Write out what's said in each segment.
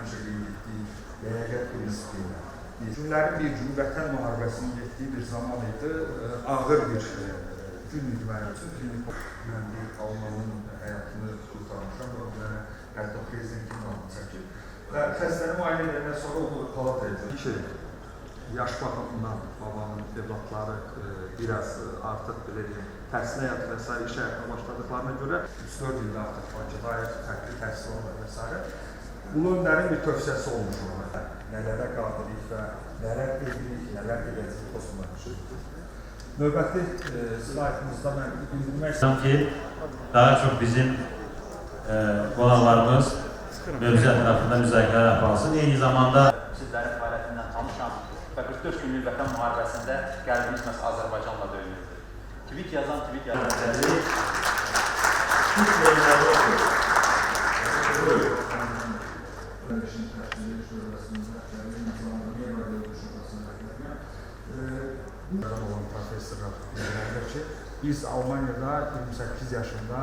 qeyd etdiyi ləyaqət prinsipi ilə. Günlərin bir vətən müharibəsinin getdiyi bir zaman idi. E, Ağır bir e, gün idi mənim üçün. Çünki mən bir Almanın həyatını qurtarmışam və onlara hətta prezidentin adını çəkib. Və xəstəni müayinə edəndən sonra onu palata edildi. şey, yaş baxımından babamın evlatları e, biraz e, artıq belə deyim, təhsil həyatı və sair iş həyatına başladıqlarına görə 3-4 ildə artıq Bakıda ayrı fərqli təhsil olmadı və s. Ulu öndərin bir tövsiyəsi olmuş ona. Nələrə qabilik və nələr edirik, nələr edəcəyik xüsusən. Növbəti e, slaydımızda mən bildirmək istəyirəm. Sanki daha çok bizim e, qonaqlarımız mövzu ətrafında müzakirələr aparılsın. Eyni zamanda sizlərin fəaliyyətindən tanışam və 44 günlük vətən müharibəsində qəlbimiz məhz Azərbaycanla döyünürdü. Tweet yazan, tweet yazan. Bunlardan olan professorlar bildirirlər ki, biz Almaniyada 28 yaşında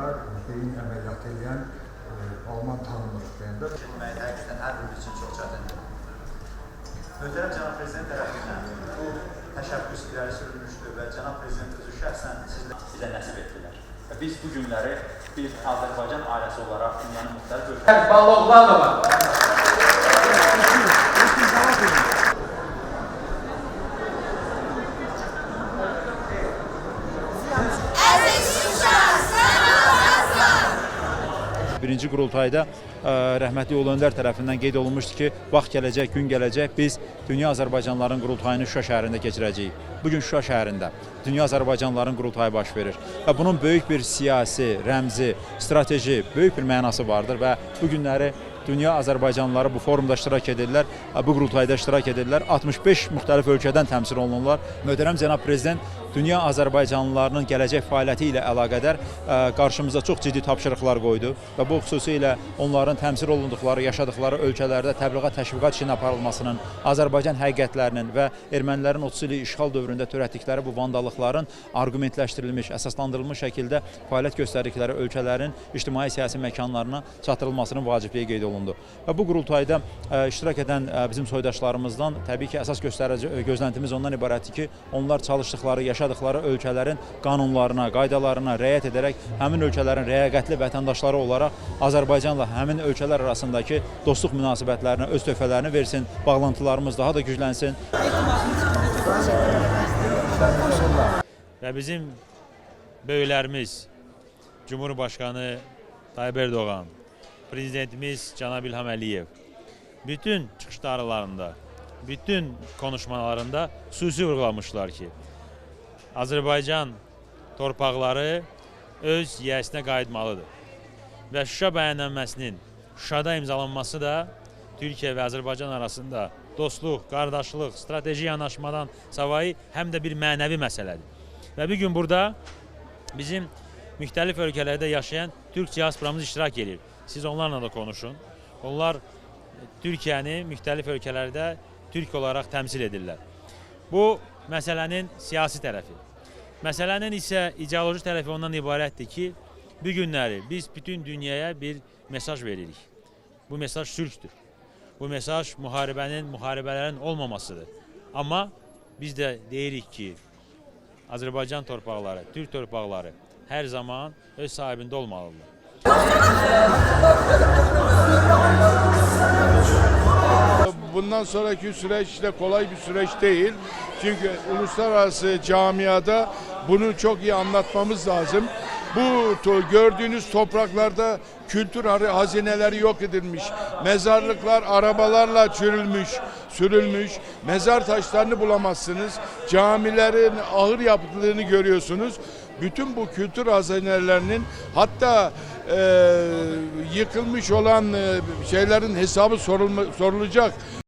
beyin əməliyyatı edən e, Alman tanınırıq deyəndə etmək həqiqətən hər birimiz üçün çox çətindir. Möhtərəm cənab prezident tərəfindən bu təşəbbüs irəli sürülmüşdür və cənab prezident özü şəxsən sizlə bizə nəsib etdilər. Və biz bu günləri bir Azərbaycan ailəsi olaraq dünyanın müxtəlif ölkələrində Baloglar da var. Birinci qurultayda ə, rəhmətli Ulu Öndər tərəfindən qeyd olunmuşdu ki, vaxt gələcək, gün gələcək, biz Dünya Azərbaycanların qurultayını Şuşa şəhərində keçirəcəyik. Bu gün Şuşa şəhərində Dünya Azərbaycanların qurultayı baş verir və bunun böyük bir siyasi, rəmzi, strateji, böyük bir mənası vardır və bu günləri Dünya Azərbaycanlıları bu forumda iştirak edirlər, ə, bu qurultayda iştirak edirlər. 65 müxtəlif ölkədən təmsil olunurlar. Möhtərəm cənab prezident Dünya Azərbaycanlılarının gələcək fəaliyyəti ilə əlaqədar ə, qarşımıza çox ciddi tapşırıqlar qoydu və bu xüsusilə onların təmsil olunduqları, yaşadıkları ölkələrdə təbliğat təşviqat işinin aparılmasının, Azərbaycan həqiqətlərinin və ermənilərin 30 illik işğal dövründə törətdikləri bu vandallıqların arqumentləşdirilmiş, əsaslandırılmış şəkildə fəaliyyət göstərdikləri ölkələrin ictimai-siyasi məkanlarına çatdırılmasının vacibliyi qeyd olundu. Və bu qurultayda ə, iştirak edən ə, bizim soydaşlarımızdan təbii ki, əsas göstərici gözləntimiz ondan ibarətdir ki, onlar çalışdıkları, yaşadıkları ölkələrin qanunlarına, qaydalarına riayət edərək həmin ölkələrin rəyaqətli vətəndaşları olaraq Azərbaycanla həmin ölkələr arasındakı dostluq münasibətlərinə öz töhfələrini versin, bağlantılarımız daha da güclənsin. və bizim böyüklərimiz Cumhurbaşkanı Tayyip Erdoğan, prezidentimiz Cənab İlham Əliyev bütün çıxışlarında, bütün konuşmalarında xüsusi vurğulamışlar ki, Azərbaycan torpaqları öz yiyəsinə qayıtmalıdır. Və Şuşa bəyənilməsinin Şuşada imzalanması da Türkiyə və Azərbaycan arasında dostluq, qardaşlıq, strateji yanaşmadan savayı həm də bir mənəvi məsələdir. Və bir gün burada bizim müxtəlif ölkələrdə yaşayan Türk diasporamız iştirak edir. Siz onlarla da konuşun. Onlar Türkiyəni müxtəlif ölkələrdə Türk olaraq təmsil edirlər. Bu məsələnin siyasi tərəfi. Məsələnin isə ideoloji tərəfi ondan ibarətdir ki, bu günləri biz bütün dünyaya bir mesaj veririk. Bu mesaj sülhdür. Bu mesaj müharibənin, müharibələrin olmamasıdır. Amma biz də deyirik ki, Azərbaycan torpaqları, Türk torpaqları hər zaman öz sahibində olmalıdır. Bundan sonraki süreç de kolay bir süreç değil. Çünkü uluslararası camiada bunu çok iyi anlatmamız lazım. Bu gördüğünüz topraklarda kültür ha- hazineleri yok edilmiş. Mezarlıklar arabalarla çürülmüş, sürülmüş. Mezar taşlarını bulamazsınız. Camilerin ağır yapıldığını görüyorsunuz. Bütün bu kültür hazinelerinin hatta e, yıkılmış olan e, şeylerin hesabı sorulma, sorulacak.